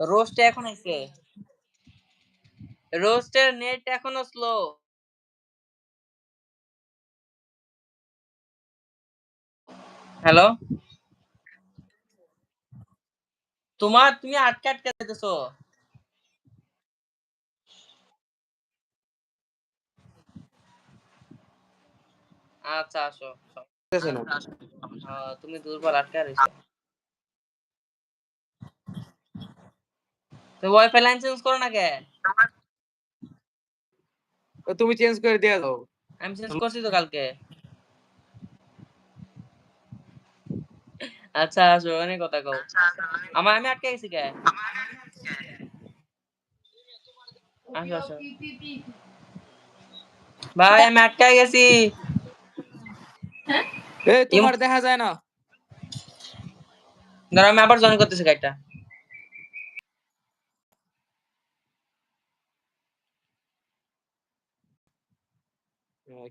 রোস্টে এখন আইছে রোস্টের নেট এখনও স্লো হ্যালো তোমার তুমি আটকে আটকে যেতেছো আচ্ছা আসো তুমি দুর্বল আটকে তুমি ওয়াইফাই লাইন চেঞ্জ করো না কে? তুমি চেঞ্জ করে দিয়ে দাও। আমি চেঞ্জ করছি তো কালকে। আচ্ছা আসো অনেক কথা কও। আমার আমি আটকে গেছি কে? আসো আসো। ভাই আমি আটকে গেছি। এ তোমার দেখা যায় না। ধরো আমি আবার জয়েন করতেছি গাইডটা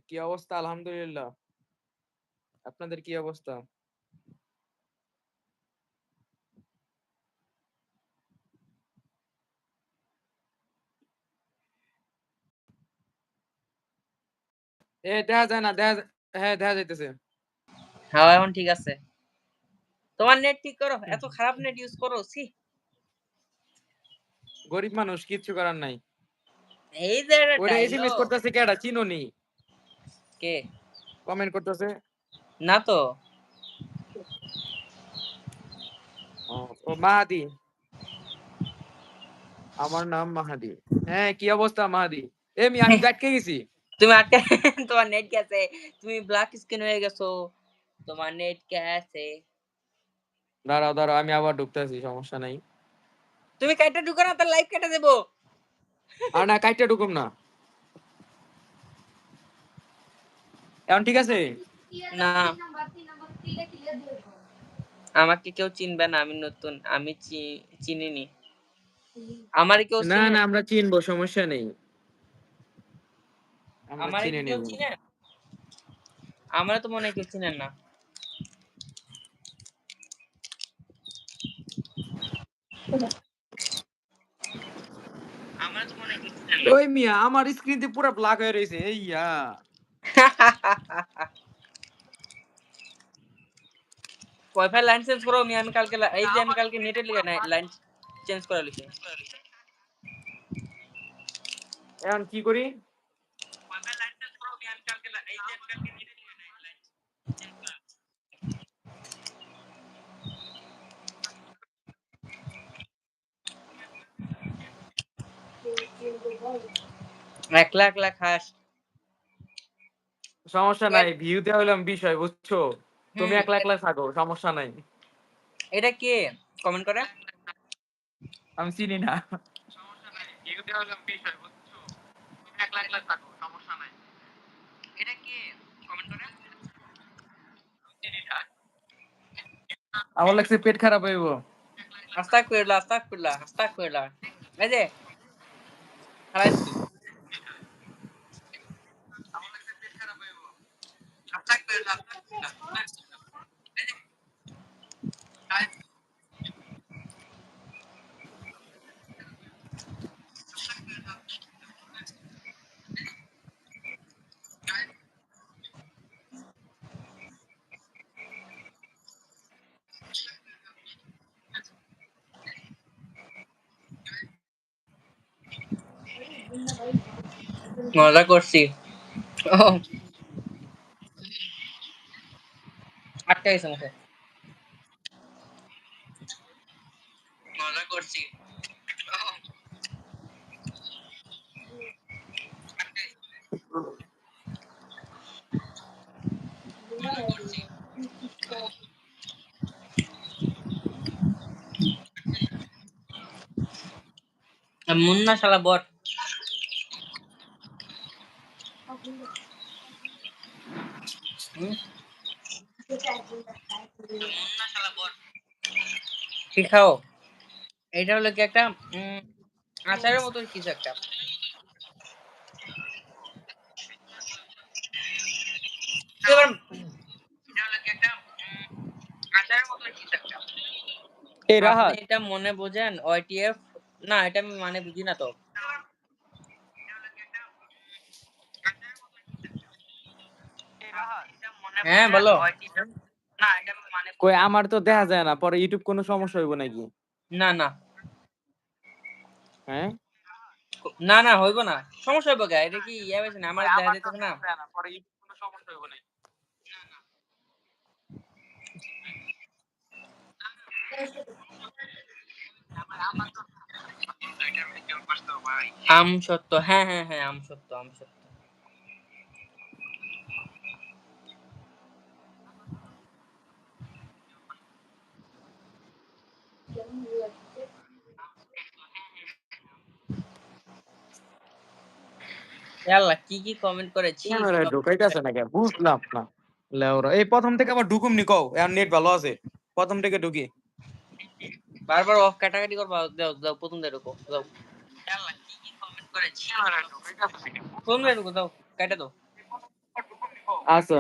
কি অবস্থা? আলহামদুলিল্লাহ। আপনাদের কি অবস্থা? এ দেখা যায় না দেখা হ্যাঁ দেখা যাইতেছে। হ্যাঁ এখন ঠিক আছে। তোমার নেট ঠিক করো? এত খারাপ নেট ইউজ করো সি গরিব মানুষ কিচ্ছু করার নাই। এই যে ওটা এসএমএস। করতেছে কেডা চিনো নি কে? কমেন্ট করতেছে। না তো। ও মাহাদি। আমার নাম মাহাদি। হ্যাঁ কি অবস্থা মাহাদি? এ মি আমি আটকে গেছি। তুমি আটকে তোমার নেট গেছে। তুমি ব্ল্যাক স্ক্রিন হয়ে গেছো। তোমার নেট গেছে। দাঁড়াও দাঁড়াও আমি আবার ঢুকতেছি সমস্যা নাই। তুমি কাইটা ঢুকো না তার লাইভ কেটে দেবো। আর না কাইটে ঢুকুম না। এখন ঠিক আছে? না। আমাকে কেউ চিনবে না আমি নতুন আমি চিনিনি। আমার কেউ না না আমরা চিনবো সমস্যা নেই। আমরা চিনে নেব। আমরা তো মনে কেউ চিনেন না। আমরা তো মনে কেউ চিনেন না। ওই মিয়া আমার স্ক্রিনতে পুরো ব্ল্যাক হয়ে রয়েছে এই ইয়া ওয়াইফাই লাইন চেঞ্জ করো আমি কালকে এই যে আমি কালকে নেটের লিগে লাইন চেঞ্জ করে লিখি। এখন কি করি? ওয়াইফাই লাইন চেঞ্জ করো সমস্যা নাই ভিউতে হইলাম বিষয় বুঝছ? তুমি একলা একলা থাকো সমস্যা নাই। এটা কে? কমেন্ট করে। আমি চিনি না। ভিউতে হইলাম বিষয় বুঝছ? তুমি একলা একলা থাকো সমস্যা নাই। এটা কে? কমেন্ট করে। আমার লাগছে পেট খারাপ হইব। আস্তাক করলা আস্তাক করলা আস্তাক করলা এই যে খারাপ আস্তাক করলা আস্তাক করলা মজা করছি ও আটকা গেছে মুখে মজা করছি। মুন্না শালা বট হুম? কি খাও? এটা হলো কি একটা আচারের মতো কিছু একটা। এটা মনে বোঝেন ওয়াইটিএফ না এটা আমি মানে বুঝি না তো। হ্যাঁ বলো। না এটা আমি মানে কই আমার তো দেখা যায় না পরে ইউটিউব কোনো সমস্যা হইব নাকি? না না। হ্যাঁ? না না হইব না। সমস্যা হইব গা এটা কি ইয়া হয়েছে না? আমার দেখা যাইতেছে না? পরে ইউটিউব কোনো সমস্যা হবে না আম সত্য হ্যাঁ হ্যাঁ হ্যাঁ আম সত্য আম সত্য। আল্লাহ কি কি কমেন্ট করেছি? ঢুকাইতেছে না কেন বুঝলাম না। লেওরা এই প্রথম থেকে আবার ঢুকুম নি কও? আর নেট ভালো আছে। প্রথম থেকে ঢুকি। বারবার অফ কাটাকাটি করবা দাও দাও প্রথম থেকে ঢুকো দাও আল্লাহ কি কি কমেন্ট করেছি? প্রথম থেকে ঢুকো দাও কাটা দাও। আচ্ছা।